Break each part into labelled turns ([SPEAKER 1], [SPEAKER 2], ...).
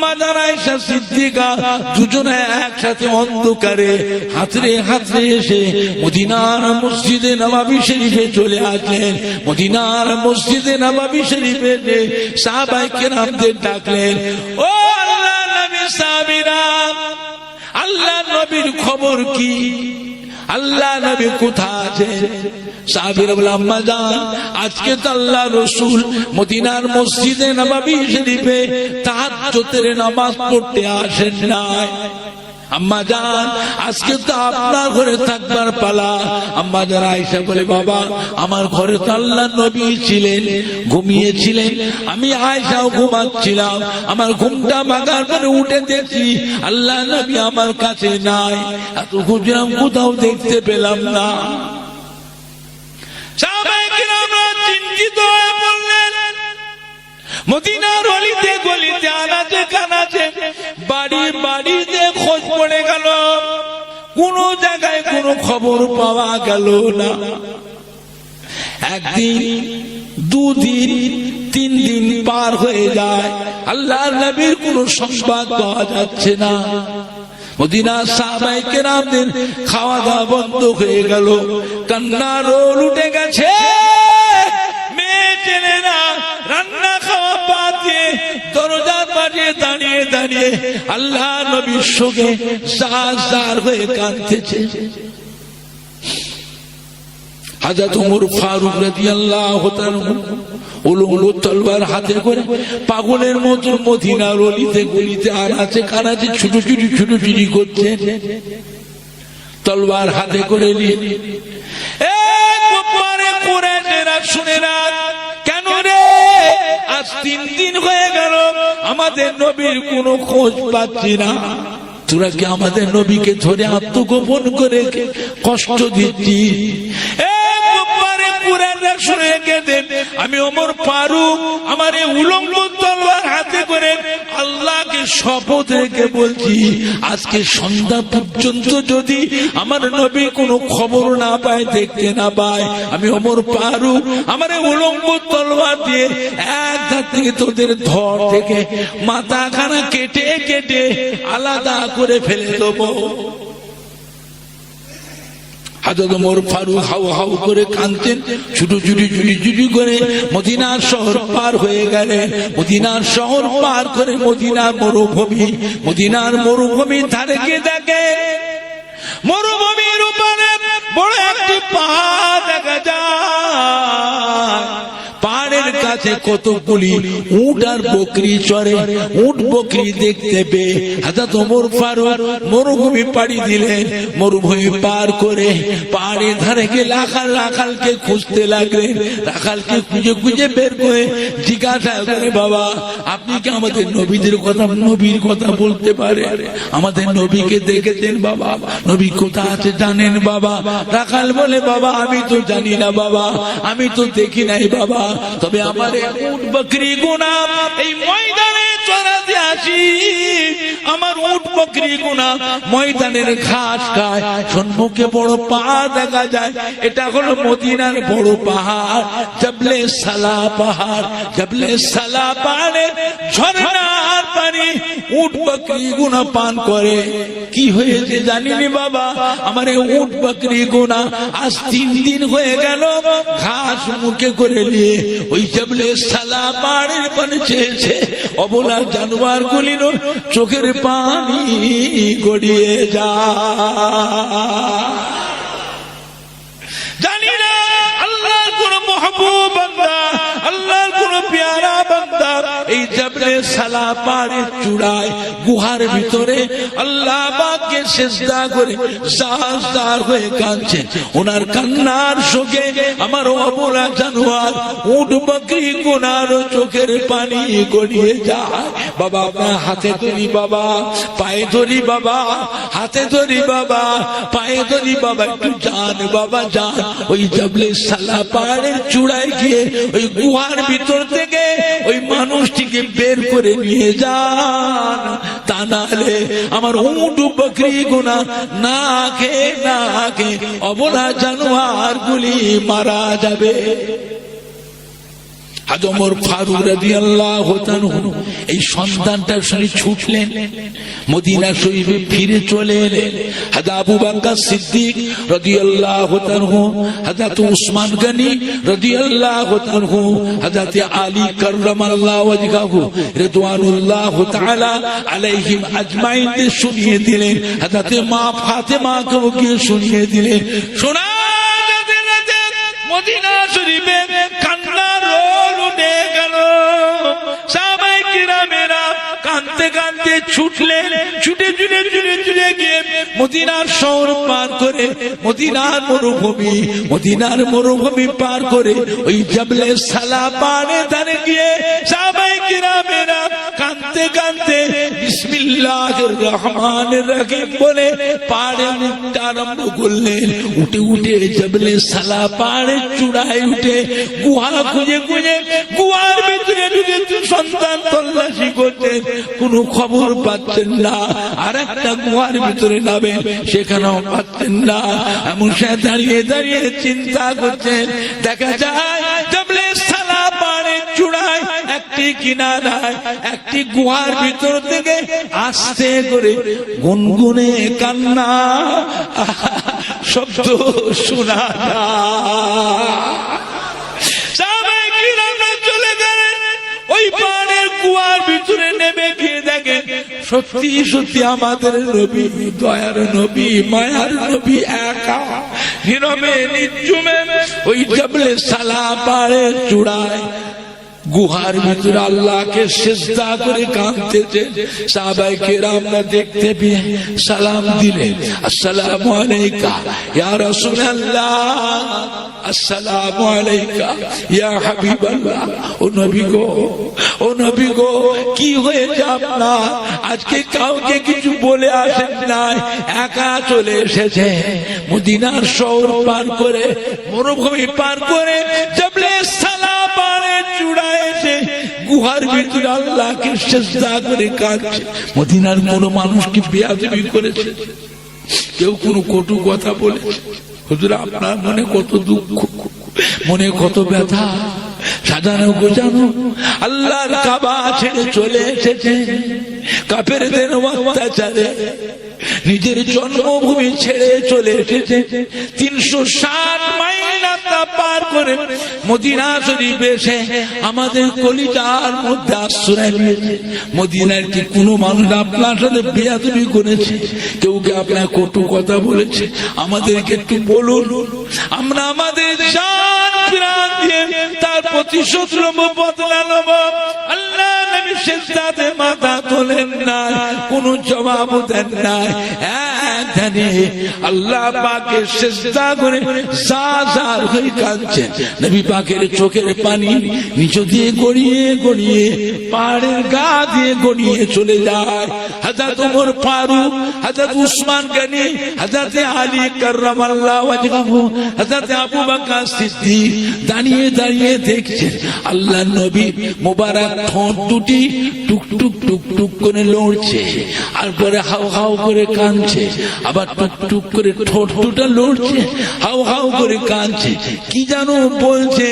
[SPEAKER 1] আম্মা দাঁড়াইশা সিদ্দিকা দুজনে একসাথে অন্ধকারে হাতরে হাতরে এসে মদিনার মসজিদে নবাবি শরীফে চলে আসলেন। মদিনার মসজিদে নবাবি শরীফে কেরামদের ডাকলেন, ও আল্লাহ নবী সাহাবিরা, আল্লাহ নবীর খবর কি? আল্লাহ নবী কোথা আছে আপনার ঘরে থাকবার পালা। আম্মা যান বলে, বাবা, আমার ঘরে তো আল্লাহ নবী ছিলেন, ঘুমিয়েছিলেন। আমি আয়সাও ঘুমাচ্ছিলাম, আমার ঘুমটা ভাগার পরে উঠে দেখছি আল্লাহ নবী আমার কাছে নাই। এত খুঁজলাম কোথাও দেখতে পেলাম না। মদিনার অলিতে গলিতে আনাচে কানাচে বাড়ি বাড়িতে খোঁজ পড়ে গেল। কোন জায়গায় কোনো খবর পাওয়া গেল না। একদিন, দুদিন তিন দিন পার হয়ে যায়। আল্লাহ নবীর কোন সংবাদ পাওয়া যাচ্ছে না। মদিনা সাহাবাই কেরামদের খাওয়া দাওয়া বন্ধ হয়ে গেল। কান্নার রোল উঠে গেছে। মেয়ে ছেলেরা রান্না দাঁড়িয়ে আল্লাহ নবীর সঙ্গে হয়ে কাঁদতেছে। ওমর ফারুক তাআলা উলুগুলো তলবার হাতে করে পাগলের মতো মদিনার অলিতে গলিতে আছে কানাচে ছোট চুরি ছোট চুরি করছেন তলবার হাতে করে নিয়ে শুনে রে আজ তিন দিন হয়ে গেল, আমাদের নবীর কোনো খোঁজ পাচ্ছি না। তোরা কি আমাদের নবীকে ধরে আত্মগোপন করে কষ্ট দিচ্ছি? আমি ওমর ফারুক, আমার এই উলঙ্গ তলোয়ার হাতে করে আল্লাহকে বলছি, আজকে সন্ধ্যা পর্যন্ত যদি আমার নবী কোনো খবর না পায়, দেখতে না পায়, আমি অমর পারু আমার উলঙ্গ তলোয়ার দিয়ে এক থেকে তোদের ধর থেকে মাথা খানা কেটে কেটে আলাদা করে ফেলে দেবো। হাজরত মোর ফারুক হাউ হাউ করে কানতেন ছুটু ছুটি ছুটি ছুটি করে মদিনার শহর পার হয়ে গেলেন। মদিনার শহর পার করে মদিনার মরুভূমি মদিনার মরুভূমি ধারে গিয়ে দেখে মরুভূমির উপরে বড় একটি পাহাড় দেখা যায়। পাহাড়ের কাছে কতগুলি উট আর বকরি চড়ে। উট, বকরি দেখতে পেয়ে হাজার ওমর ফারুক মরুভূমি পাড়ি দিলেন। মরুভূমি পার করে পাহাড়ের ধারে গিয়ে রাখাল, রাখালকে খুঁজতে লাগলেন। রাখালকে খুঁজে খুঁজে বের করে জিজ্ঞাসা করে বাবা, আপনি কি আমাদের নবীদের কথা, নবীর কথা বলতে পারে আমাদের নবীকে দেখেছেন, বাবা? নবী কোথা জানেন বাবা? রাখাল বলে, বাবা, আমি তো জানি না বাবা। আমি তো দেখি নাই বাবা। তবে আমার উট বকরি গুনা, এই ময়দানে চড়াতে আসি। আমার উট বকরি গুনা, ময়দানের ঘাস খায়। সম্মুখে বড় পাহাড় দেখা যায়। এটা হলো মদিনার বড় পাহাড়, জবলে সালা পাহাড়। জবলে সালা পাহাড়ে ঝর্ণার পানি উট বকরি গুনা পান করে। কি হয়েছে জানিনি বাবা? আমার উট বকরি গুনা আজ তিন দিন হয়ে গেল, ঘাস মুখে করে নিয়ে ওই জবলে সালা পাহাড়ের পানে চেয়েছে। অবলা জানোয়ার গুলির চোখের পানি গড়িয়ে যা। জানি না, আল্লাহর কোন মহবুব বান্দা, আল্লাহর কোন পেয়ারা বান্দা এই গুহার ভিতরে আল্লাহ করে হয়ে কাঁদছে। ওনার কান্নার শোকে আমার উঠ বকরি কোনার চোখের পানি গড়িয়ে যায়। বাবা, আপনার হাতে ধরি বাবা, পায়ে ধরি বাবা, হাতে ধরি বাবা, পায়ে ধরি বাবা, একটু যান বাবা, যান। ওই জবলে সালা পাহাড়ের চূড়ায় গিয়ে ওই গুহার ভিতর থেকে ওই মানুষটিকে বের করে নিয়ে যান তা নাহলে আমার উঁটু, বকরি, গুনা না খেয়ে না খেয়ে অবলা জানোয়ার গুলি মারা যাবে। হাজমর ফারুক রাজি আল্লাহ এই সন্তানটা শুনে ছুটলেন। মদিনা শরীফে ফিরে চলে এলেন। হাজা আবু বাক্কা সিদ্দিক রদি আল্লাহ হাজাত উসমান গনি রাজি আল্লাহ হাজাত আলী করম আল্লাহ রিদওয়ানুল্লাহ তাআলা আলাইহিম আজমাইনদের শুনিয়ে দিলেন। হাজাতে মা ফাতে ফাতেমাকেও গিয়ে শুনিয়ে দিলেন। শোনা মদিনা শরীফে কান্নার কানতে কানতে ছুটলেন ছুটে ছুটে ছুটে ছুটে গিয়ে মদিনার শহর পার করে, মদিনার মরুভূমি মদিনার মরুভূমি পার করে ওই জবলে সালা পানে দাঁড়িয়ে গিয়ে সাহাবাই কিরামেরা কানতে কানতে বিসমিল্লাহির বলে আরম্ভ করলেন। উঠে উঠে জবলে সালা চূড়ায় উঠে গুহা খুঁজে খুঁজে গুহার ভিতরে ঢুকে সন্তান তল্লাশি করতেন কোনো খবর পাচ্ছেন না। আর একটা গুহার ভিতরে নামে, সেখানেও পাচ্ছেন না। এমন সে দাঁড়িয়ে দাঁড়িয়ে চিন্তা করছেন। দেখা যায় একটি কিনারায়, একটি গুহার ভিতর থেকে আস্তে করে গুনগুনে কান্না। শব্দ শোনা সত্যি সত্যি আমাদের নবী, দয়ার নবী, মায়ার নবী একা। নীরবে নির্জুমে ওই জবলে সালা পাহাড়ের চূড়ায় গুহার ভিতরে আল্লাহকে সেজদা করে কাঁদতেছে। সাহাবাই কেরামরা দেখতে পেয়ে সালাম দিলেন আসসালামু আলাইকা, ইয়া রাসূলুল্লাহ। আসসালামু আলাইকা, ইয়া হাবিবাল্লাহ। ও নবী গো, ও নবী গো, কি হয়েছে আজকে কাউকে কিছু বলে আসেন নাই। একা চলে এসেছে। মদিনার শহর পার করে, মরুভূমি পার করে গুহার ভিতরে আল্লাহকে করে কাঁদছে। মদিনার মানুষ কি বেয়াদবি করেছে? কেউ কোনো কটু কথা বলে? হুজুর, আপনার মনে কত দুঃখ? মনে কত ব্যথা? সাজানো গোজানো আল্লাহর কাবা ছেড়ে চলে এসেছে। কাপের দেন অত্যাচারে। নিজের জন্মভূমি ছেড়ে চলে এসেছে। তিনশো ষাট মাইল রাস্তা পার করে মদিনা শরীফ এসে আমাদের কলিজার মধ্যে আশ্রয় নিয়েছে। মদিনার কি কোনো মানুষ আপনার সাথে বেয়াদবি করেছে? কেউ কে আপনার কটু কথা বলেছে? আমাদেরকে একটু বলুন। আমরা আমাদের জান প্রাণ দিয়ে তার প্রতিশোধ নেব, বদলা নেব। আল্লাহ! নবী সিদ্ধাতে মাথা তোলেন না কোনো জবাব দেন না। এক আল্লাহ পাকের সেজদা করে সাজার হয়ে কাঁদছেন নবী পাকের চোখের পানি নিচ দিয়ে গড়িয়ে গড়িয়ে পাহাড়ের গা দিয়ে গড়িয়ে চলে যায়। হাজার ওমর ফারুক হাজার উসমান গনি হাজার আলী হাজার আবু সিদ্দিক দাঁড়িয়ে দাঁড়িয়ে দেখছেন আল্লাহ নবী মোবারক ঠোঁট দুটি টুক টুক টুক টুক করে লড়ছে আর পরে হাও হাও করে কাঁদছে আবার টুক টুক করে ঠোঁট দুটা লড়ছে, হাউ হাউ করে কাঁদছে। কি জানো বলছে?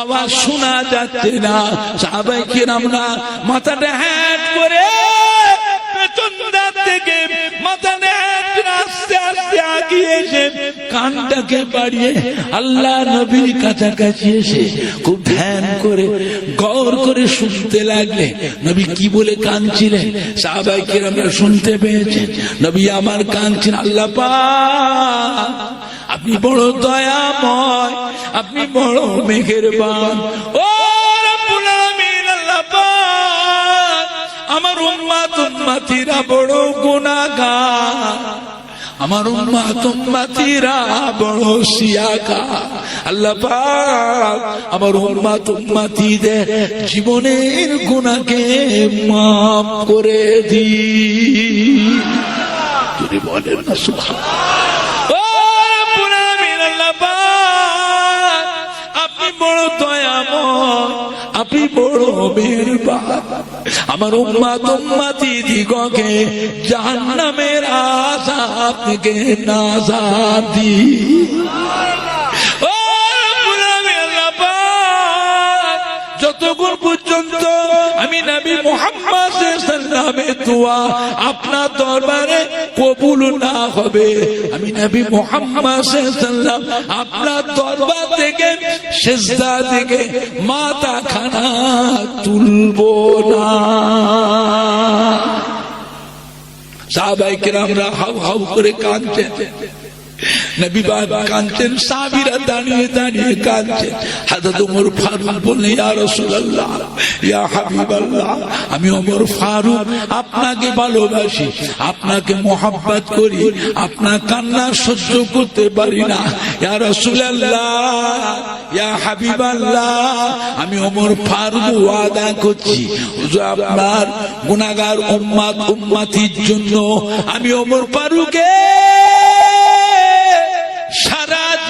[SPEAKER 1] আওয়াজ শোনা যাচ্ছে না। সাহাবাই কিরামরা মাথাটা হ্যাট করে পেছন থেকে করে আস্তে আস্তে আগিয়ে এসে কানটাকে বাড়িয়ে আল্লাহ নবীর কাছাকাছি এসে খুব ধ্যান করে গৌর করে শুনতে লাগলে। নবী কি বলে কাঁদছিলেন? সাহাবাই কিরামরা শুনতে পেয়েছেন। নবী আমার কাঁদছেন, আল্লাহ পা আপনি বড় দয়াময়, আপনি বড় মেঘের বান ও আমার উম্মাত উম্মাতিরা বড় গুনাহগার। আমার উম্মাত উম্মাতিরা বড় সিয়াকা আল্লাহ পাক আমার উম্মাত উম্মাতিদের জীবনের গুনাহকে মাফ করে দি যদি বলেন না সুবহানাল্লাহ। মেহেরবান আমার উম্মা উম্মাতি দিগকে জাহান্নামের আযাব থেকে নাজাত দি যতক্ষণ পর্যন্ত আমি নবী মোহাম্মদ সাল্লামের দোয়া আপনার দরবারে কবুল না হবে, আমি নবী মোহাম্মদ আপনার দরবার থেকে সেজদা থেকে মাথা খানা তুলবো না। সাহাবাই কিরামরা হাউ হাউ করে কাঁদছেন আমি ওমর ফারুক আপনাকে ভালোবাসি, আপনাকে মোহাব্বত করি, আপনার কান্না সহ্য করতে পারি না। ইয়া রাসূলুল্লাহ আমি ওমর ফারুক ওয়াদা করছি আপনার জন্য আমি ওমর ফারুকে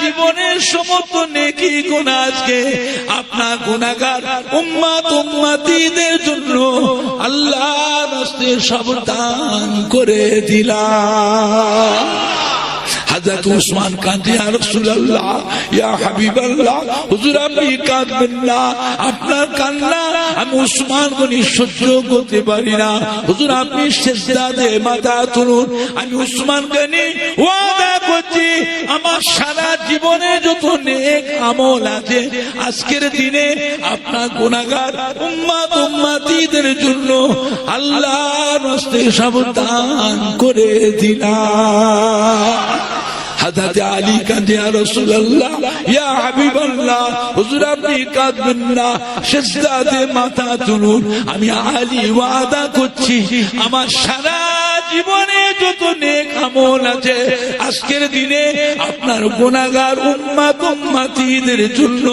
[SPEAKER 1] জীবনের সমস্ত নেকি গুণা আজকে আপনার গুণাগার উম্মাত উম্মাতিদের জন্য আল্লাহ রাস্তে সব দান করে দিলাম। আপনার কান্না আমি উসমান গনি সহ্য করতে পারি না। হুজুর, আপনি সেজদাতে মাথা তুলুন। আমি উসমান গনি ওয়াদা করছি আমার সারা জীবনে যত নেক আমল আছে, আজকের দিনে আপনার গুণাগার উম্মাত উম্মাতিদের জন্য আল্লাহর নস্তে সাবধান করে দিলাম। হাজরত আলী কাঁদে, ইয়া রাসূলুল্লাহ, ইয়া হাবিবাল্লাহ, হুজুর আপনি কাঁদবেন না সিজদাতে মাথা তুলুন, আমি আলী ওয়াদা করছি, আমার সারা জীবনে যত নেক আমল আছে, আজকের দিনে আপনার গুনাহগার উম্মাত উম্মাতিদের জন্য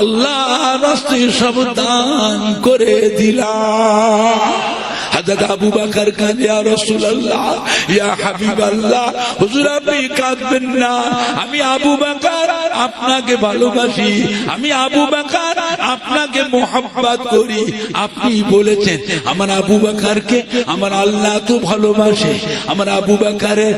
[SPEAKER 1] আল্লাহ রাস্তে সব দান করে দিলাম। হাজরত আবু বকর কাঁদে, ইয়া হুজুর আপনি কাঁদবেন না। আমি আবু আপনাকে ভালোবাসি। আমি আবু বকর, আপনাকে মোহাম্মত করি। আপনি বলেছেন, আমার আবু বাকারকে আমার আল্লাহ তো ভালোবাসে। আমার আবু বকরের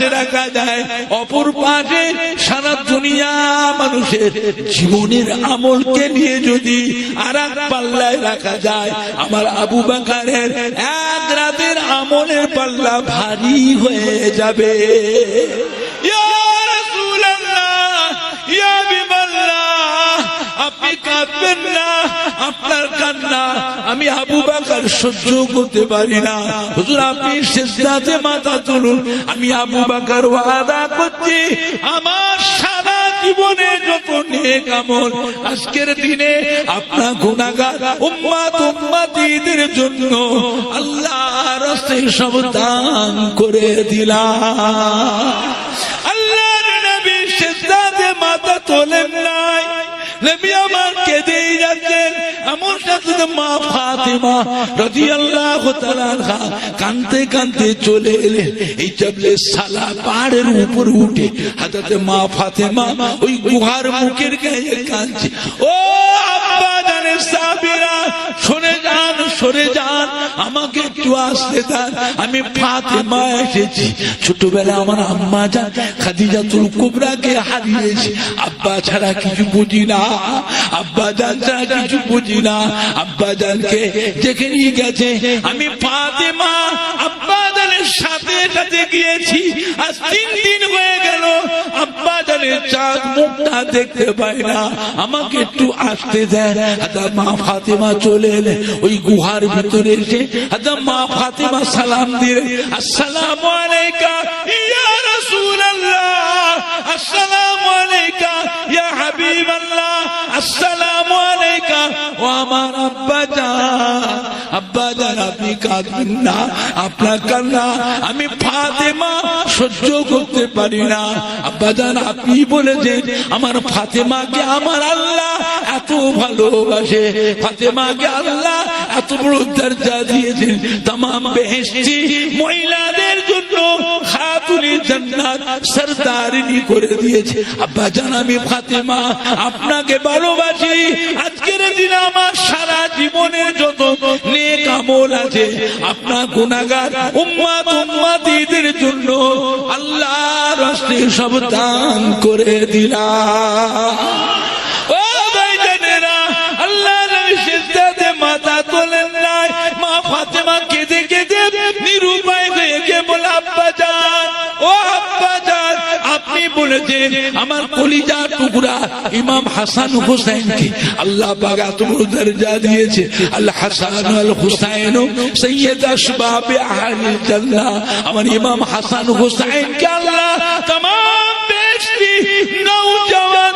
[SPEAKER 1] পাশে রাখা যায়, অপর পাশে সারা দুনিয়া মানুষের জীবনের আমলকে নিয়ে যদি আর এক পাল্লায় রাখা যায়, আমার আবু বাকারের এক রাতের আমলের পাল্লা ভারী হয়ে যাবে। আপনি কাঁদবেন আপনার কান্না আমি আবু বাকার সহ্য করতে পারি না। হুজুর, আপনি শেষদাতে মাথা তুলুন। আমি আবু বাকার ওয়াদা করছি, আমার সারা জীবনে যত নেক আমল, আজকের দিনে আপনার গুনাহগার উম্মাত উম্মাতিদের জন্য আল্লাহ রাস্তে সব দান করে দিলাম। আল্লাহর নবী সিজদাতে মাথা তোলেন নাই। নবী আমার কেঁদেই যাচ্ছেন এমন মা ফাতেমা, রাদিয়াল্লাহু তাআলা কাঁদতে কাঁদতে চলে এলেন এই চাবলে সালা পাহাড়ের উপর উঠে হাতে মা ফাতেমা ওই গুহার মুখের গায়ে কাঁদছে। ও আব্বা জানে সাবিরা সরে যান সরে যান, আমাকে একটু আসতে দেন। আমি ফাতেমা এসেছি। ছোটবেলা আমার আম্মা যান, খাদিজাতুল কুবরাকে হারিয়েছি। আব্বা ছাড়া কিছু বুঝি না, আব্বা জান ছাড়া কিছু বুঝি না। আব্বা জানকে দেখে নিয়ে গেছে। আমি ফাতেমা, আব্বা জানের সাথে সাথে গিয়েছি। আজ তিন দিন হয়ে গেল জানের চাঁদ মুখটা দেখতে পাই না। আমাকে একটু আসতে দেয় আদা মা ফাতেমা চলে এলে ওই গুহার ভিতরে এসে আদা মা ফাতেমা সালাম দিয়ে, আসসালাম আলাইকা, ইয়া রাসূলুল্লাহ, আসসালাম আলাইকা, ইয়া হাবিবাল্লাহ। আসসালামু আলাইকা ও আমার আব্বা জান আব্বা জান আপনি কাঁদবেন না, আপনার কান্না আমি ফাতেমা সহ্য করতে পারি না। আব্বা জান, আপনি বলেছেন, আমার ফাতেমাকে আমার আল্লাহ এত ভালোবাসে। ফাতেমাকে আল্লাহ এত বড় দরজা দিয়েছেন। তাম বেহেশতি মহিলাদের জন্য খাতুনি জান্নাত করে দিয়েছে। আব্বা জান, আমি আপনাকে ভালোবাসি। আজকের দিনে আমার সারা জীবনের যত নেক আমল আছে আপনার গুনাহগার, উম্মাত উম্মাতিদের জন্য আল্লাহর হস্তে সব দান করে দিলাম। আপনি বলেছেন আমার কলিজা টুকরা ইমাম হাসান হুসাইনকে আল্লাহ পাক এত বড় দরজা দিয়েছে আল হাসান আল হুসাইন সৈয়দ আসবাব আহলিল জান্নাহ আমার ইমাম হাসান হুসাইনকে আল্লাহ तमाम বেশি নওজওয়ান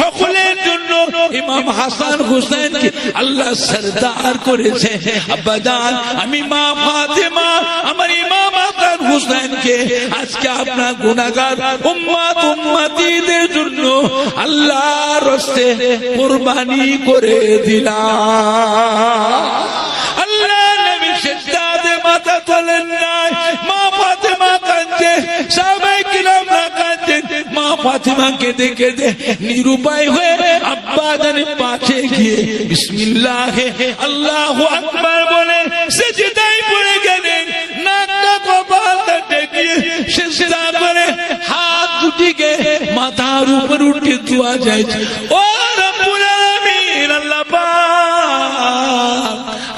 [SPEAKER 1] সকলের জন্য ইমাম হাসান হুসেনকে আল্লাহ সরদার করেছে আব্বাজান আমি মা ফাতেমা আমার ইমাম হাসান হুসেনকে আজকে আপনার উম্মাতিদের জন্য কুরবানি করে দিলাম। আল্লাহ নবী মাথা তোলেন নাই। মা ফাতেমা কাঁদছে কাঁদছেন মা নিরুপায় হয়ে আব্বা পাশে গিয়ে বিসমিল্লাহ, আল্লাহু আকবার বলে সিজদা করে হাত দুটিকে মাথার উপর উঠে দোয়া যায়। ও রব্বুল আলামিন, আল্লাহ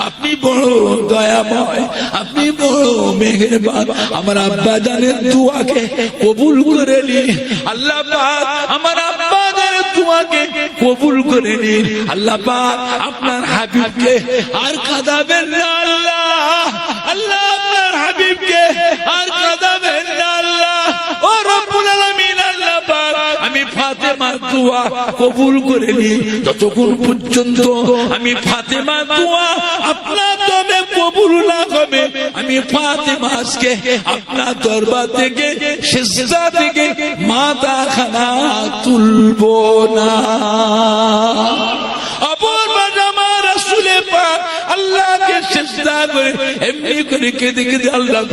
[SPEAKER 1] আপনি বড় দয়াময়, আপনি বড় মেহেরবান। আমার আব্বা জানের দুয়াকে কবুল করে নিন। আল্লাহ আমার আব্বা দুয়াকে কবুল করে নিন। আল্লাহ পাক, আপনার হাবিবকে আর কাঁদাবেন না। দোয়া কবুল করে নি। যতক্ষণ পর্যন্ত আমি ফাতেমা দোয়া আপনার কবুল না হবে, আমি আপনার দরবার থেকে শেষদা থেকে মাথা খানা তুলব না অপর বাজামা রাসূলে পাক সেজদা করে? এমনি করে কেঁদে কেঁদে আল্লাহ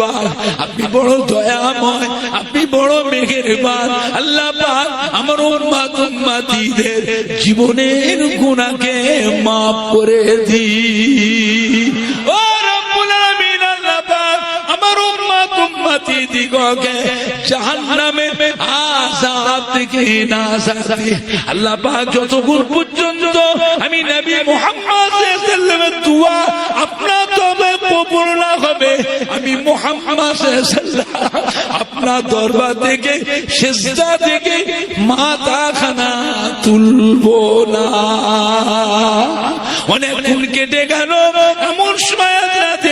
[SPEAKER 1] আপনি বড় দয়াময়, আপনি বড় আল্লাহ আমার উম্মাত উম্মাতিদের জীবনের গুনাহকে মাফ করে দি ও রব্বুল আল্লাহ পাক আমার জাহান্নামে আল্লাহ পাক যতক্ষণ পর্যন্ত নবী মুহাম্মদ সাল্লাল্লাহু দোয়া আপনার তবে না হবে। আমি মুহাম্মদ আপনার দরবার থেকে সেজদা থেকে মাতা খানা তুলবো না। ফুল কেটে গেল, এমন সময় রাতে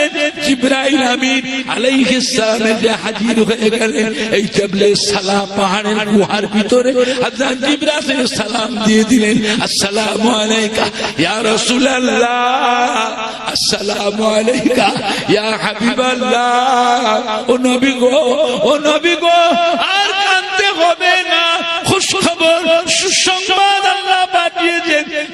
[SPEAKER 1] জিব্রাইল আমিন আলাইহিস সালাম যে হাজির হয়ে গেলেন, এই জবলে সালাম পাহাড়ের গুহার ভিতরে হযরত জিব্রাইল সালাম দিয়ে দিলেন, আসসালামু আলাইকা ইয়া রাসূলুল্লাহ, আসসালামু আলাইকা ইয়া হাবিবাল্লাহ, ও নবী গো, ও নবী গো, আর কাঁদতে হবে না, খুশখবর, সুসংবাদ আল্লাহ পাঠিয়েছেন